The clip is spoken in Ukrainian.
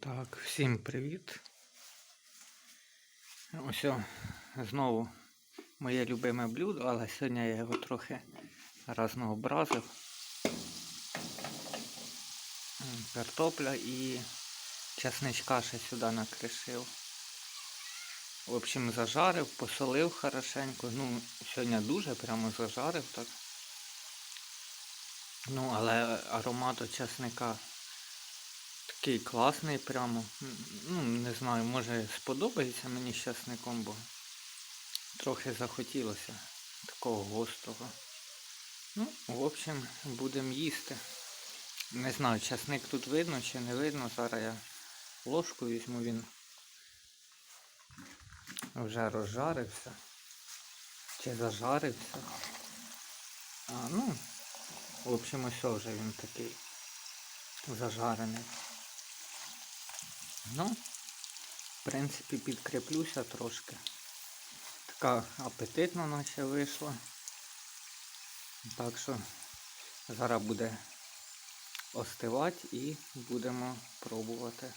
Так, всім привіт. Ось о, знову моє любиме блюдо, але сьогодні я його трохи разнообразив. Картопля і часничка ще сюди накришив. В общем, зажарив, посолив хорошенько. Ну, сьогодні дуже прямо зажарив так. Ну, але аромат от часника Такий класний прямо. Ну, не знаю, може сподобається мені з часником, бо трохи захотілося такого гострого. Ну, в общем, будемо їсти. Не знаю, часник тут видно чи не видно. Зараз я ложку візьму, він вже розжарився. Чи зажарився. А, ну, в общем, ось вже він такий зажарений. Ну, в принципі, підкріплюся трошки. Така апетитна наша вийшла. Так що зараз буде остивати і будемо пробувати.